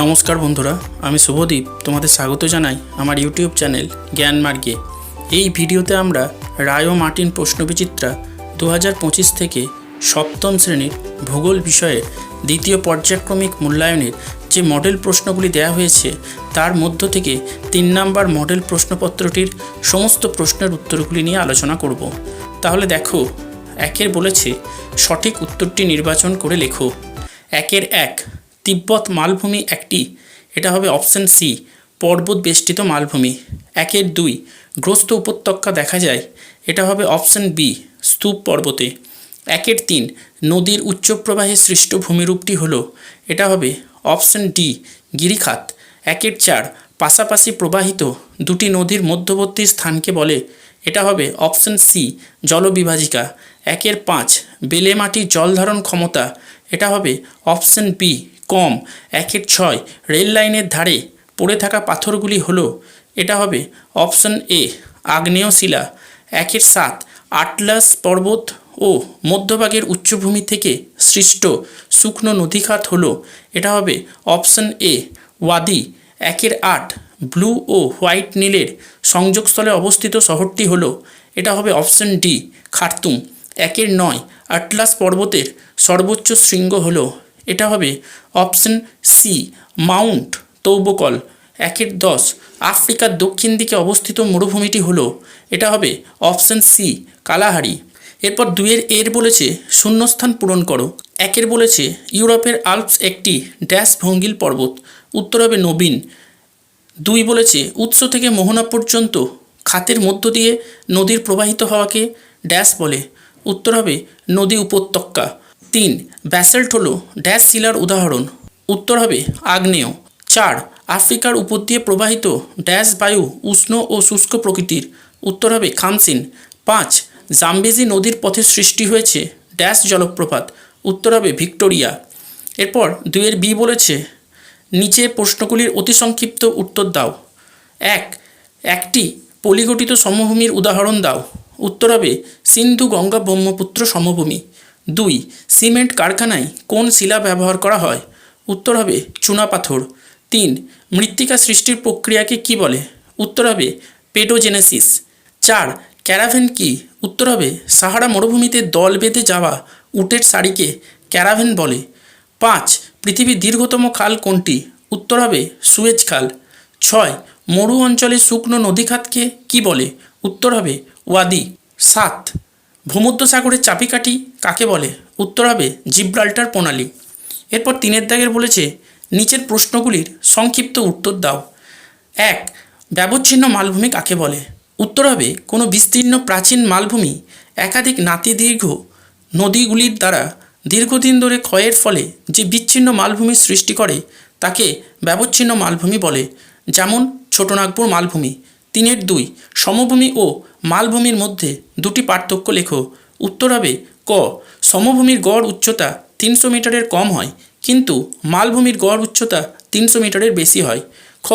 নমস্কার বন্ধুরা, আমি শুভদীপ তোমাদের স্বাগত জানাই আমার ইউটিউব চ্যানেল জ্ঞান মার্গে। এই ভিডিওতে আমরা রায় ও মার্টিন প্রশ্নবিচিত্রা দু হাজার পঁচিশ থেকে সপ্তম শ্রেণির ভূগোল বিষয়ে দ্বিতীয় পর্যায়ক্রমিক মূল্যায়নের যে মডেল প্রশ্নগুলি দেওয়া হয়েছে, তার মধ্য থেকে তিন নাম্বার মডেল প্রশ্নপত্রটির সমস্ত প্রশ্নের উত্তরগুলি নিয়ে আলোচনা করব। তাহলে দেখো, একের বলেছে সঠিক উত্তরটি নির্বাচন করে লেখো। একের এক তিব্বত মালভূমি একটি। এটা হবে অপশন সি, পর্বত বেষ্টিত মালভূমি। একের দুই, গ্রস্ত উপত্যকা দেখা যায়। এটা হবে অপশন বি, স্তূপ পর্বতে। একের তিন, নদীর উচ্চ প্রবাহে সৃষ্ট ভূমিরূপটি হলো। এটা হবে অপশন ডি, গিরিখাত। একের চার, পাশাপাশি প্রবাহিত দুটি নদীর মধ্যবর্তী স্থানকে বলে। এটা হবে অপশন সি, জলবিভাজিকা। একের পাঁচ, বেলে মাটির জল ধারণ ক্ষমতা। এটা হবে অপশন বি কম, একের ছয়। রেল লাইনের ধারে পড়ে থাকা পাথরগুলি হলো, এটা হবে অপশন এ, আগ্নেয় শিলা, একের সাত, আটলাস পর্বত ও মধ্যভাগের উচ্চভূমি থেকে সৃষ্ট শুকনো নদীখাত হলো, এটা হবে অপশন এ, ওয়াদি, একের আট, ব্লু ও হোয়াইট নীলের সংযোগস্থলে অবস্থিত শহরটি হলো, এটা হবে অপশন ডি, খার্তুম, একের নয়, আটলাস পর্বতের সর্বোচ্চ শৃঙ্গ হলো এটা হবে অপশন সি মাউন্ট তৌবকল, একের দশ। আফ্রিকার দক্ষিণ দিকে অবস্থিত মরুভূমিটি হলো, এটা হবে অপশন সি কালাহারি। এরপর দুয়ের এর বলেছে শূন্যস্থান পূরণ করো। একের বলেছে ইউরোপের আলপস একটি ড্যাশ ভঙ্গিল পর্বত। উত্তর হবে নবীন। দুই বলেছে উৎস থেকে মোহনা পর্যন্ত খাতের মধ্য দিয়ে নদীর প্রবাহিত হওয়াকে ড্যাশ বলে। উত্তর হবে নদী উপত্যকা। তিন, ব্যাসেল্ট হলো ড্যাশ শিলার উদাহরণ। উত্তর হবে আগ্নেয়। চার, আফ্রিকার উপর দিয়ে প্রবাহিত ড্যাশ বায়ু উষ্ণ ও শুষ্ক প্রকৃতির। উত্তর হবে খামসিন। পাঁচ, জাম্বেজি নদীর পথে সৃষ্টি হয়েছে ড্যাশ জলপ্রপাত। উত্তর হবে ভিক্টোরিয়া। এরপর দুয়ের বি বলেছে, নিচে প্রশ্নগুলির অতি সংক্ষিপ্ত উত্তর দাও। এক, একটি পলিগঠিত সমভূমির উদাহরণ দাও। উত্তর হবে সিন্ধু গঙ্গা ব্রহ্মপুত্র সমভূমি। দুই, সিমেন্ট কারখানায় কোন শিলা ব্যবহার করা হয়? উত্তর হবে চুনাপাথর তিন, মৃত্তিকা সৃষ্টির প্রক্রিয়াকে কি বলে? উত্তর হবে পেডোজেনেসিস চার, ক্যারাভেন কি? উত্তর হবে, সাহারা মরুভূমিতে দল বেঁধে যাওয়া উটের শাড়িকে ক্যারাভেন বলে। পাঁচ, পৃথিবীর দীর্ঘতম খাল কোনটি? উত্তর হবে, সুয়েজ খাল। ছয়, মরু অঞ্চলে শুকনো নদীখাতকে কি বলে? উত্তর হবে, ওয়াদি। সাত ভূমধ্যসাগরের চাপিকাঠি কাকে বলে? উত্তর হবে জিব্রাল্টার প্রণালী। এরপর তিনের দাগের বলেছে, নিচের প্রশ্নগুলির সংক্ষিপ্ত উত্তর দাও। এক, ব্যবচ্ছিন্ন মালভূমি কাকে বলে? উত্তর হবে, কোনো বিস্তীর্ণ প্রাচীন মালভূমি একাধিক নাতিদীর্ঘ নদীগুলির দ্বারা দীর্ঘদিন ধরে ক্ষয়ের ফলে যে বিচ্ছিন্ন মালভূমির সৃষ্টি করে, তাকে ব্যবচ্ছিন্ন মালভূমি বলে। যেমন ছোটনাগপুর মালভূমি। তিনের দুই, সমভূমি ও মালভূমির মধ্যে দুটি পার্থক্য লেখো। উত্তর হবে ক। সমভূমির গড় উচ্চতা তিনশো মিটারের কম হয়, কিন্তু মালভূমির গড় উচ্চতা তিনশো মিটারের বেশি হয়। খ।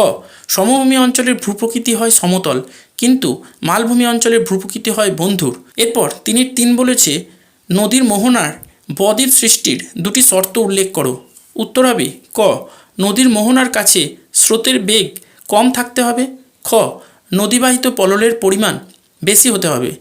সমভূমি অঞ্চলের ভূপ্রকৃতি হয় সমতল, কিন্তু মালভূমি অঞ্চলের ভূপ্রকৃতি হয় বন্ধুর। এরপর তিনি তিন বলেছে, নদীর মোহনার বদ্বীপ সৃষ্টির দুটি শর্ত উল্লেখ করো। উত্তর হবে ক। নদীর মোহনার কাছে স্রোতের বেগ কম থাকতে হবে। খ। নদীবাহিত পললের পরিমাণ বেশি হতে হবে।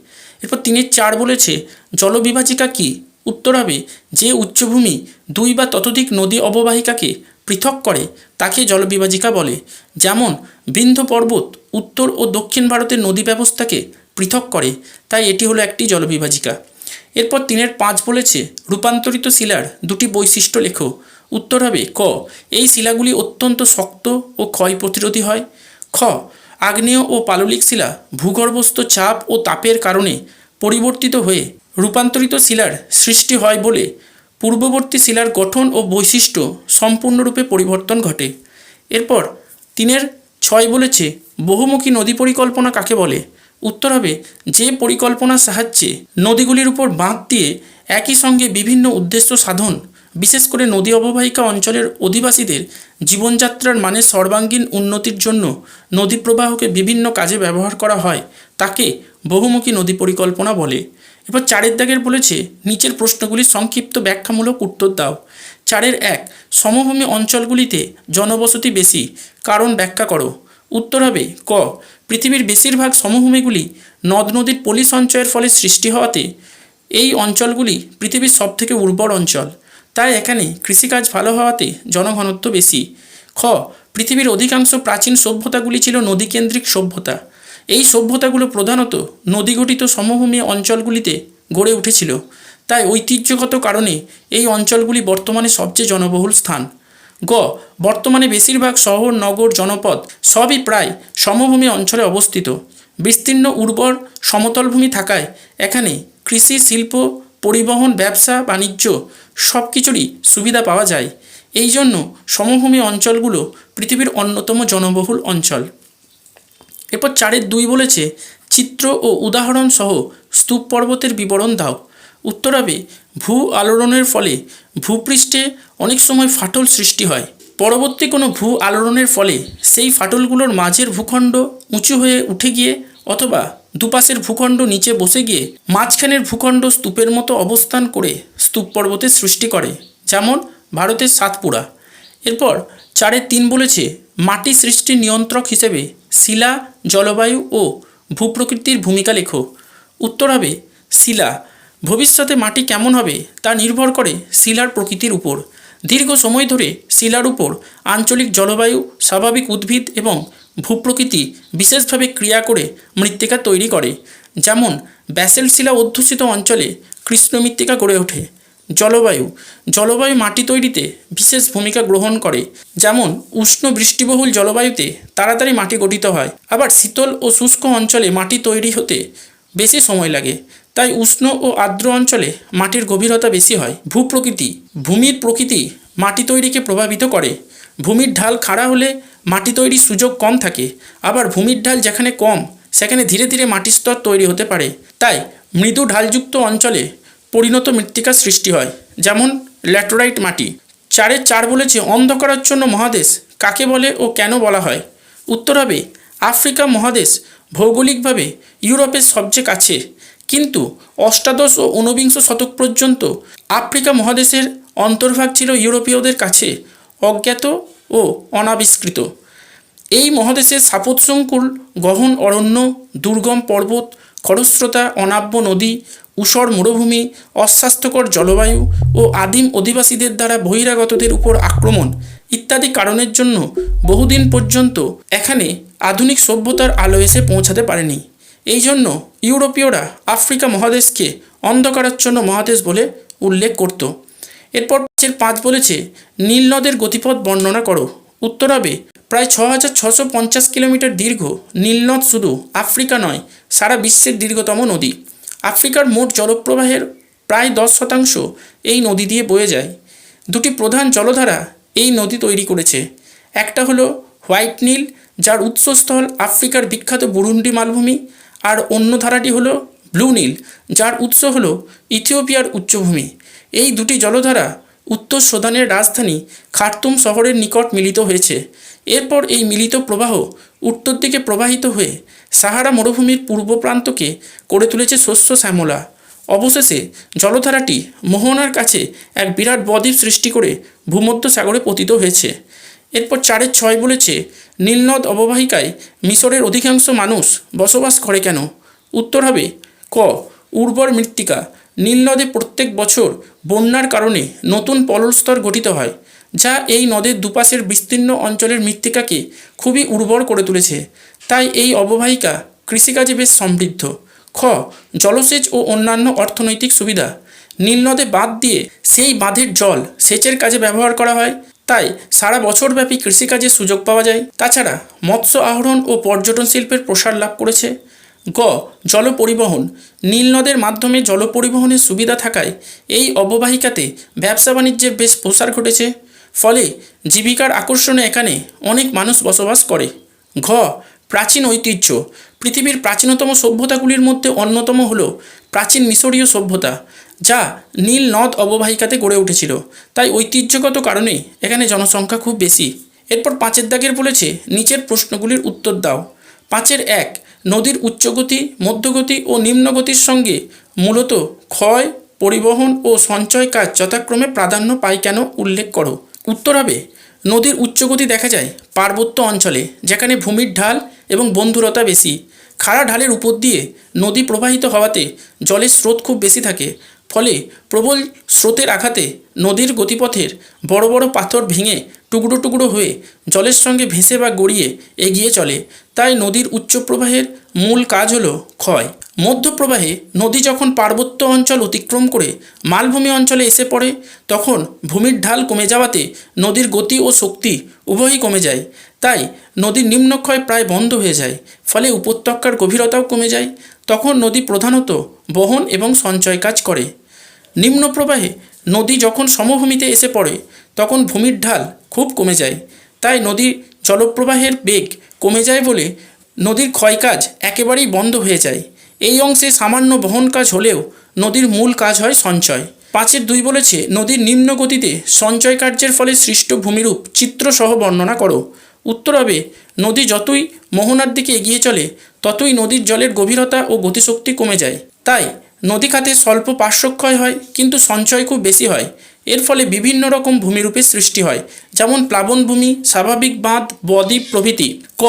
এরপর তিনি চার বলেছে, জলবিভাজিকা কি? উত্তর হবে, যে উচ্চভূমি দুই বা ততোধিক নদী অববাহিকাকে পৃথক করে, তাকে জলবিভাজিকা বলে। যেমন, বিন্ধ্য পর্বত উত্তর ও দক্ষিণ ভারতের নদী ব্যবস্থাকে পৃথক করে, তাই এটি হলো একটি জলবিভাজিকা। এরপর তিনের পাঁচ বলেছে, রূপান্তরিত শিলার দুটি বৈশিষ্ট্য লেখো। উত্তর হবে, ক, এই শিলাগুলি অত্যন্ত শক্ত ও ক্ষয় প্রতিরোধী হয়। খ আগ্নেয় ও পাললিক শিলা ভূগর্ভস্থ চাপ ও তাপের কারণে পরিবর্তিত হয়ে রূপান্তরিত শিলার সৃষ্টি হয় বলে পূর্ববর্তী শিলার গঠন ও বৈশিষ্ট্য সম্পূর্ণরূপে পরিবর্তন ঘটে। এরপর তিনের ছয় বলেছে, বহুমুখী নদী পরিকল্পনা কাকে বলে? উত্তর হবে, যে পরিকল্পনার সাহায্যে নদীগুলির উপর বাঁধ দিয়ে একই সঙ্গে বিভিন্ন উদ্দেশ্য সাধন বিশেষ করে নদী অববাহিকা অঞ্চলের অধিবাসীদের জীবনযাত্রার মানে সর্বাঙ্গীন উন্নতির জন্য নদী প্রবাহকে বিভিন্ন কাজে ব্যবহার করা হয়, তাকে বহুমুখী নদী পরিকল্পনা বলে। এবার চারের দাগের বলেছে, নিচের প্রশ্নগুলি সংক্ষিপ্ত ব্যাখ্যামূলক উত্তর দাও। চারের এক, সমভূমি অঞ্চলগুলিতে জনবসতি বেশি, কারণ ব্যাখ্যা করো। উত্তর হবে, ক, পৃথিবীর বেশিরভাগ সমভূমিগুলি নদ নদীর পলি সঞ্চয়ের ফলে সৃষ্টি হওয়াতে এই অঞ্চলগুলি পৃথিবীর সবথেকে উর্বর অঞ্চল। তাই এখানে কৃষিকাজ ভালো হওয়াতে জনঘনত্ব বেশি। খ, পৃথিবীর অধিকাংশ প্রাচীন সভ্যতাগুলি ছিল নদীকেন্দ্রিক সভ্যতা। এই সভ্যতাগুলো প্রধানত নদীগঠিত সমভূমি অঞ্চলগুলিতে গড়ে উঠেছিল। তাই ঐতিহ্যগত কারণে এই অঞ্চলগুলি বর্তমানে সবচেয়ে জনবহুল স্থান। গ, বর্তমানে বেশিরভাগ শহর, নগর, জনপদ সবই প্রায় সমভূমি অঞ্চলে অবস্থিত। বিস্তীর্ণ উর্বর সমতলভূমি থাকায় এখানে কৃষি শিল্প পরিবহন, ব্যবসা, বাণিজ্য সব কিছুরই সুবিধা পাওয়া যায়। এই জন্য সমভূমি অঞ্চলগুলো পৃথিবীর অন্যতম জনবহুল অঞ্চল। এরপর চারের দুই বলেছে, চিত্র ও উদাহরণ সহ স্তূপ পর্বতের বিবরণ দাও। উত্তরাবে ভূ আলোড়নের ফলে ভূপৃষ্ঠে অনেক সময় ফাটল সৃষ্টি হয়। পরবর্তী কোনো ভূ আলোড়নের ফলে সেই ফাটলগুলোর মাঝের ভূখণ্ড উঁচু হয়ে উঠে গিয়ে অথবা দুপাশের ভূখণ্ড নিচে বসে গিয়ে মাঝখানের ভূখণ্ড স্তূপের মতো অবস্থান করে স্তূপ পর্বতের সৃষ্টি করে, যেমন ভারতের সাতপুরা। এরপর চারে তিন বলেছে, মাটি সৃষ্টি নিয়ন্ত্রক হিসেবে শিলা, জলবায়ু ও ভূপ্রকৃতির ভূমিকা লেখো। উত্তর হবে, শিলা। ভবিষ্যতে মাটি কেমন হবে তা নির্ভর করে শিলার প্রকৃতির উপর। দীর্ঘ সময় ধরে শিলার উপর আঞ্চলিক জলবায়ু, স্বাভাবিক উদ্ভিদ এবং ভূপ্রকৃতি বিশেষভাবে ক্রিয়া করে মৃত্তিকা তৈরি করে, যেমন ব্যাসেল শিলা অধ্যুষিত অঞ্চলে কৃষ্ণ মৃত্তিকা গড়ে ওঠে। জলবায়ু জলবায়ু মাটি তৈরিতে বিশেষ ভূমিকা গ্রহণ করে, যেমন উষ্ণ বৃষ্টিবহুল জলবায়ুতে তাড়াতাড়ি মাটি গঠিত হয়। আবার শীতল ও শুষ্ক অঞ্চলে মাটি তৈরি হতে বেশি সময় লাগে, তাই উষ্ণ ও আর্দ্র অঞ্চলে মাটির গভীরতা বেশি হয়। ভূপ্রকৃতি, ভূমির প্রকৃতি মাটি তৈরিকে প্রভাবিত করে। ভূমির ঢাল খাড়া হলে মাটি তৈরির সুযোগ কম থাকে। আবার ভূমির ঢাল যেখানে কম, সেখানে ধীরে ধীরে মাটির স্তর তৈরি হতে পারে। তাই মৃদু ঢালযুক্ত অঞ্চলে পরিণত মৃত্তিকার সৃষ্টি হয়, যেমন ল্যাটোরাইট মাটি। চারে চার বলেছে অন্ধকারাচ্ছন্ন মহাদেশ কাকে বলে ও কেন বলা হয়। উত্তর হবে, আফ্রিকা মহাদেশ ভৌগোলিকভাবে ইউরোপের সবচেয়ে কাছে কিন্তু অষ্টাদশ ও ঊনবিংশ শতক পর্যন্ত আফ্রিকা মহাদেশের অন্তর্ভাগ ছিল ইউরোপীয়দের কাছে। অজ্ঞাত ও অনাবিষ্কৃত। এই মহাদেশের সাপোৎসংকুল, গহন অরণ্য, দুর্গম পর্বত, খরস্রোতা, অনাব্য নদী ঊষর মরুভূমি, অস্বাস্থ্যকর জলবায়ু ও আদিম অধিবাসীদের দ্বারা বহিরাগতদের উপর আক্রমণ ইত্যাদি কারণের জন্য বহুদিন পর্যন্ত এখানে আধুনিক সভ্যতার আলো এসে পৌঁছাতে পারেনি। এই জন্য ইউরোপীয়রা আফ্রিকা মহাদেশকে অন্ধকারাচ্ছন্ন মহাদেশ বলে উল্লেখ করত। এরপর পাঁচের পাঁচ বলেছে, নীল নদের গতিপথ বর্ণনা করো। উত্তর হবে প্রায় ছ হাজার ছশো পঞ্চাশ কিলোমিটার দীর্ঘ নীলনদ শুধু আফ্রিকা নয়, সারা বিশ্বের দীর্ঘতম নদী। আফ্রিকার মোট জলপ্রবাহের প্রায় দশ শতাংশ এই নদী দিয়ে বয়ে যায়। দুটি প্রধান জলধারা এই নদী তৈরি করেছে। একটা হলো হোয়াইট নীল, যার উৎসস্থল আফ্রিকার বিখ্যাত বুরুন্ডি মালভূমি, আর অন্য ধারাটি হলো ব্লু নীল, যার উৎস হলো ইথিওপিয়ার উচ্চভূমি। এই দুটি জলধারা উত্তর সুদানের রাজধানী খার্তুম শহরের নিকট মিলিত হয়েছে। এরপর এই মিলিত প্রবাহ উত্তর দিকে প্রবাহিত হয়ে সাহারা মরুভূমির পূর্ব প্রান্তকে করে তুলেছে শস্য শ্যামলা। অবশেষে জলধারাটি মোহনার কাছে এক বিরাট বদ্বীপ সৃষ্টি করে ভূমধ্য সাগরে পতিত হয়েছে। এরপর চারের ছয় বলেছে, নীলনদ অববাহিকায় মিশরের অধিকাংশ মানুষ বসবাস করে কেন? উত্তর হবে ক, উর্বর মৃত্তিকা। নীলনদে প্রত্যেক বছর বন্যার কারণে নতুন পললস্তর গঠিত হয়, যা এই নদের দুপাশের বিস্তীর্ণ অঞ্চলের মৃত্তিকাকে খুবই উর্বর করে তুলেছে। তাই এই অববাহিকা কৃষিকাজে বেশ সমৃদ্ধ। খ, জলসেচ ও অন্যান্য অর্থনৈতিক সুবিধা। নীলনদে বাঁধ দিয়ে সেই বাঁধের জল সেচের কাজে ব্যবহার করা হয়, তাই সারা বছরব্যাপী কৃষিকাজে সুযোগ পাওয়া যায়। তাছাড়া মৎস্য আহরণ ও পর্যটন শিল্পের প্রসার লাভ করেছে। গ জল পরিবহন নীল নদের মাধ্যমে জল পরিবহনের সুবিধা থাকায় এই অববাহিকাতে ব্যবসা বাণিজ্যের বেশ প্রসার ঘটেছে। ফলে জীবিকার আকর্ষণে এখানে অনেক মানুষ বসবাস করে। ঘ, প্রাচীন ঐতিহ্য। পৃথিবীর প্রাচীনতম সভ্যতাগুলির মধ্যে অন্যতম হল প্রাচীন মিশরীয় সভ্যতা, যা নীল নদ অববাহিকাতে গড়ে উঠেছিল। তাই ঐতিহ্যগত কারণে এখানে জনসংখ্যা খুব বেশি। এরপর পাঁচের দাগের বলেছে, নিচের প্রশ্নগুলির উত্তর দাও। পাঁচের এক নদীর উচ্চগতি, মধ্যগতি ও নিম্নগতির সঙ্গে মূলত ক্ষয়, পরিবহন ও সঞ্চয় কাজ যথাক্রমে প্রাধান্য পায় কেন উল্লেখ করো। উত্তর হবে, নদীর উচ্চগতি দেখা যায় পার্বত্য অঞ্চলে, যেখানে ভূমির ঢাল এবং বন্ধুরতা বেশি। খাড়া ঢালের উপর দিয়ে নদী প্রবাহিত হওয়াতে জলের স্রোত খুব বেশি থাকে। ফলে প্রবল স্রোতের আঘাতে নদীর গতিপথের বড় বড় পাথর ভেঙে টুকরো টুকরো হয়ে জলের সঙ্গে ভেসে বা গড়িয়ে এগিয়ে চলে। তাই নদীর উচ্চ প্রবাহের মূল কাজ হলো ক্ষয়। মধ্যপ্রবাহে নদী যখন পার্বত্য অঞ্চল অতিক্রম করে মালভূমি অঞ্চলে এসে পড়ে, তখন ভূমির ঢাল কমে যাওয়াতে নদীর গতি ও শক্তি উভয়ই কমে যায়। তাই নদীর নিম্নক্ষয় প্রায় বন্ধ হয়ে যায়, ফলে উপত্যকার গভীরতাও কমে যায়। তখন নদী প্রধানত বহন এবং সঞ্চয় কাজ করে। নিম্ন প্রবাহে নদী যখন সমভূমিতে এসে পড়ে তখন ভূমির ঢাল খুব কমে যায়। তাই নদীর জলপ্রবাহের বেগ কমে যায় বলে নদীর ক্ষয়কাজ একেবারেই বন্ধ হয়ে যায়। এই অংশে সামান্য বহন কাজ হলেও নদীর মূল কাজ হয় সঞ্চয়। পাঁচের দুই বলেছে, নদীর নিম্ন গতিতে সঞ্চয় কার্যের ফলে সৃষ্ট ভূমিরূপ চিত্রসহ বর্ণনা করো। উত্তর হবে, নদী যতই মোহনার দিকে এগিয়ে চলে, ততই নদীর জলের গভীরতা ও গতিশক্তি কমে যায়। তাই নদী খাতে স্বল্প পার্শ্বক্ষয় হয়, কিন্তু সঞ্চয় খুব বেশি হয়। এর ফলে বিভিন্ন রকম ভূমিরূপের সৃষ্টি হয়, যেমন প্লাবনভূমি স্বাভাবিক বাঁধ, বদ্বীপ প্রভৃতি। ক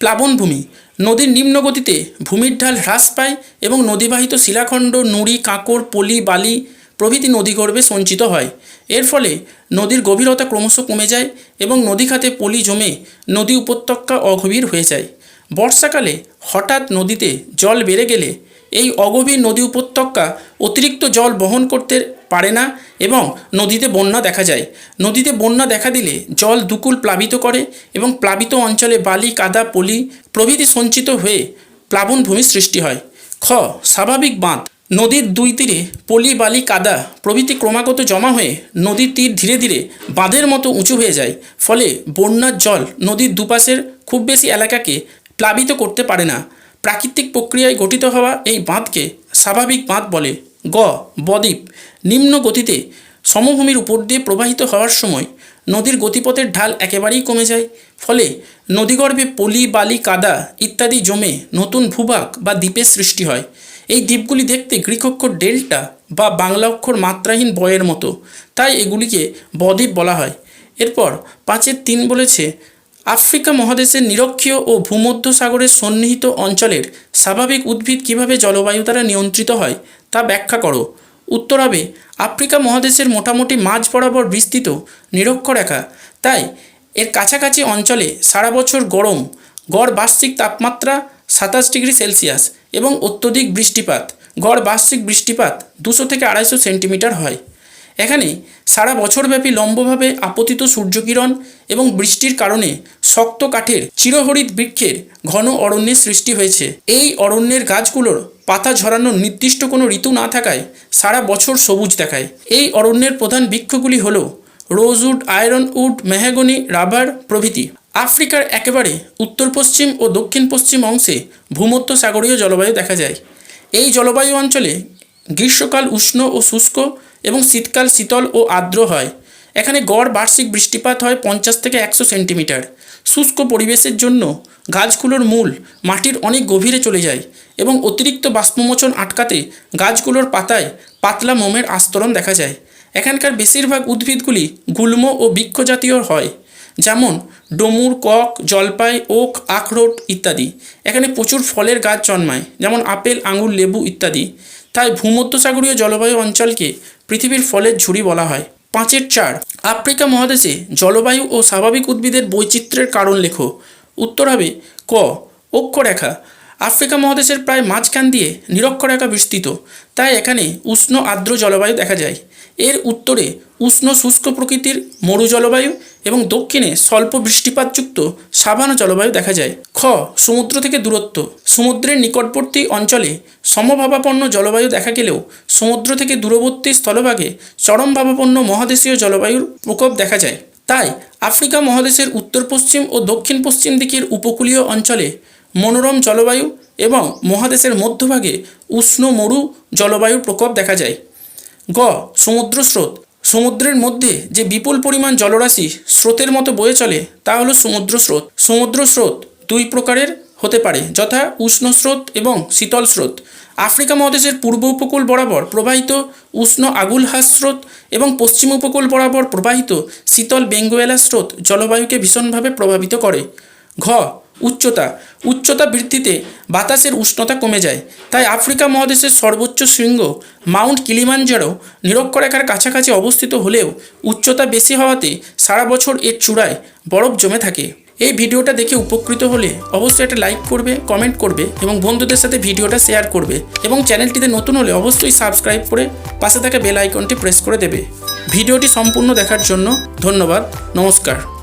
প্লাবনভূমি নদীর নিম্ন গতিতে ভূমির ঢাল হ্রাস পায় এবং নদীবাহিত শিলাখণ্ড, নুড়ি, কাঁকড়, পলি, বালি প্রভৃতি নদীগর্ভে সঞ্চিত হয়। এর ফলে নদীর গভীরতা ক্রমশ কমে যায় এবং নদী খাতে পলি জমে নদী উপত্যকা অগভীর হয়ে যায়। বর্ষাকালে হঠাৎ নদীতে জল বেড়ে গেলে এই অগভীর নদী উপত্যকা অতিরিক্ত জল বহন করতে পারে না এবং নদীতে বন্যা দেখা যায়। নদীতে বন্যা দেখা দিলে জল দুকুল প্লাবিত করে এবং প্লাবিত অঞ্চলে বালি, কাদা, পলি প্রভৃতি সঞ্চিত হয়ে প্লাবনভূমি সৃষ্টি হয়। খ, স্বাভাবিক বাঁধ। নদীর দুই তীরে পলি, বালি, কাদা প্রভৃতি ক্রমাগত জমা হয়ে নদীর তীর ধীরে ধীরে বাঁধের মতো উঁচু হয়ে যায়। ফলে বন্যার জল নদীর দুপাশের খুব বেশি এলাকাকে প্লাবিত করতে পারে না। প্রাকৃতিক প্রক্রিয়ায় গঠিত হওয়া এই বাঁধকে স্বাভাবিক বাঁধ বলে। গ, বদ্বীপ। নিম্ন গতিতে সমভূমির উপর দিয়ে প্রবাহিত হওয়ার সময় নদীর গতিপথের ঢাল একেবারেই কমে যায়। ফলে নদীগর্ভে পলি, বালি, কাদা ইত্যাদি জমে নতুন ভূভাগ বা দ্বীপের সৃষ্টি হয়। এই দ্বীপগুলি দেখতে গ্রিক অক্ষর ডেল্টা বা বাংলা অক্ষর মাত্রাহীন বয়ের মতো। তাই এগুলিকে বদ্বীপ বলা হয়। এরপর পাঁচের তিন বলেছে আফ্রিকা মহাদেশের নিরক্ষীয় ও ভূমধ্য সাগরের সন্নিহিত অঞ্চলের স্বাভাবিক উদ্ভিদ কীভাবে জলবায়ু দ্বারা নিয়ন্ত্রিত হয়, তা ব্যাখ্যা করো। উত্তর হবে, আফ্রিকা মহাদেশের মোটামুটি মাঝ বরাবর বিস্তৃত নিরক্ষরেখা তাই, এর কাছাকাছি অঞ্চলে সারা বছর গরম, গড় বার্ষিক তাপমাত্রা সাতাশ ডিগ্রি সেলসিয়াস এবং অত্যধিক বৃষ্টিপাত। গড় বার্ষিক বৃষ্টিপাত দুশো থেকে আড়াইশো সেন্টিমিটার হয়। এখানে সারা বছরব্যাপী লম্বভাবে আপতিত সূর্যকিরণ এবং বৃষ্টির কারণে শক্ত কাঠের চিরহরিত বৃক্ষের ঘন অরণ্যের সৃষ্টি হয়েছে। এই অরণ্যের গাছগুলোর পাতা ঝরানোর নির্দিষ্ট কোনো ঋতু না থাকায় সারা বছর সবুজ দেখায়। এই অরণ্যের প্রধান বৃক্ষগুলি হল rosewood ironwood mahogany, rubber প্রভৃতি। আফ্রিকার একেবারে উত্তর পশ্চিম ও দক্ষিণ পশ্চিম অংশে ভূমধ্য সাগরীয় জলবায়ু দেখা যায়। এই জলবায়ু অঞ্চলে গ্রীষ্মকাল উষ্ণ ও শুষ্ক এবং শীতকাল শীতল ও আর্দ্র হয়। এখানে গড় বার্ষিক বৃষ্টিপাত হয় পঞ্চাশ থেকে একশো সেন্টিমিটার। শুষ্ক পরিবেশের জন্য গাছগুলোর মূল মাটির অনেক গভীরে চলে যায় এবং অতিরিক্ত বাষ্পমোচন আটকাতে গাছগুলোর পাতায় পাতলা মোমের আস্তরণ দেখা যায়। এখানকার বেশিরভাগ উদ্ভিদগুলি গুল্ম ও বৃক্ষজাতীয় হয়, যেমন ডমুর, কক, জলপাই, ওক, আখরোট ইত্যাদি। এখানে প্রচুর ফলের গাছ জন্মায়, যেমন আপেল, আঙুর, লেবু ইত্যাদি। তাই ভূমধ্যসাগরীয় জলবায়ু অঞ্চলকে পৃথিবীর ফলের ঝুড়ি বলা হয়। পাঁচের চার, আফ্রিকা মহাদেশে জলবায়ু ও স্বাভাবিক উদ্ভিদের বৈচিত্র্যের কারণ লেখো। উত্তর হবে ক, অক্ষরেখা। আফ্রিকা মহাদেশের প্রায় মাঝখান দিয়ে নিরক্ষরেখা বিস্তৃত। তাই এখানে উষ্ণ আর্দ্র জলবায়ু দেখা যায়। এর উত্তরে উষ্ণ শুষ্ক প্রকৃতির মরু জলবায়ু এবং দক্ষিণে স্বল্প বৃষ্টিপাতযুক্ত সাভানা জলবায়ু দেখা যায়। খ, সমুদ্র থেকে দূরত্ব। সমুদ্রের নিকটবর্তী অঞ্চলে সমভাবাপন্ন জলবায়ু দেখা গেলেও সমুদ্র থেকে দূরবর্তী স্থলভাগে চরমভাবাপন্ন মহাদেশীয় জলবায়ুর প্রকোপ দেখা যায়। তাই আফ্রিকা মহাদেশের উত্তর পশ্চিম ও দক্ষিণ পশ্চিম দিকের উপকূলীয় অঞ্চলে মনোরম জলবায়ু এবং মহাদেশের মধ্যভাগে উষ্ণ মরু জলবায়ুর প্রকোপ দেখা যায়। গ, সমুদ্র স্রোত। সমুদ্রের মধ্যে যে বিপুল পরিমাণ জলরাশি স্রোতের মতো বয়ে চলে তা হলো সমুদ্র স্রোত। সমুদ্র স্রোত দুই প্রকারের হতে পারে, যথা উষ্ণ স্রোত এবং শীতল স্রোত। আফ্রিকা মহাদেশের পূর্ব উপকূল বরাবর প্রবাহিত উষ্ণ আগুলহাস স্রোত এবং পশ্চিম উপকূল বরাবর প্রবাহিত শীতল বেঙ্গুয়েলা স্রোত জলবায়ুকে ভীষণভাবে প্রভাবিত করে। ঘ উচ্চতা উচ্চতা বৃদ্ধিতে বাতাসের উষ্ণতা কমে যায়। তাই আফ্রিকা মহাদেশের সর্বোচ্চ শৃঙ্গ মাউন্ট কিলিমানজারো নিরক্ষরেখার কাছাকাছি অবস্থিত হলেও উচ্চতা বেশি হওয়াতে সারা বছর এর চূড়ায় বরফ জমে থাকে। এই ভিডিওটা দেখে উপকৃত হলে অবশ্যই একটা লাইক করবে, কমেন্ট করবে এবং বন্ধুদের সাথে ভিডিওটা শেয়ার করবে এবং চ্যানেলটিতে নতুন হলে অবশ্যই সাবস্ক্রাইব করে পাশে থাকা বেল আইকনটি প্রেস করে দেবে। ভিডিওটি সম্পূর্ণ দেখার জন্য ধন্যবাদ, নমস্কার।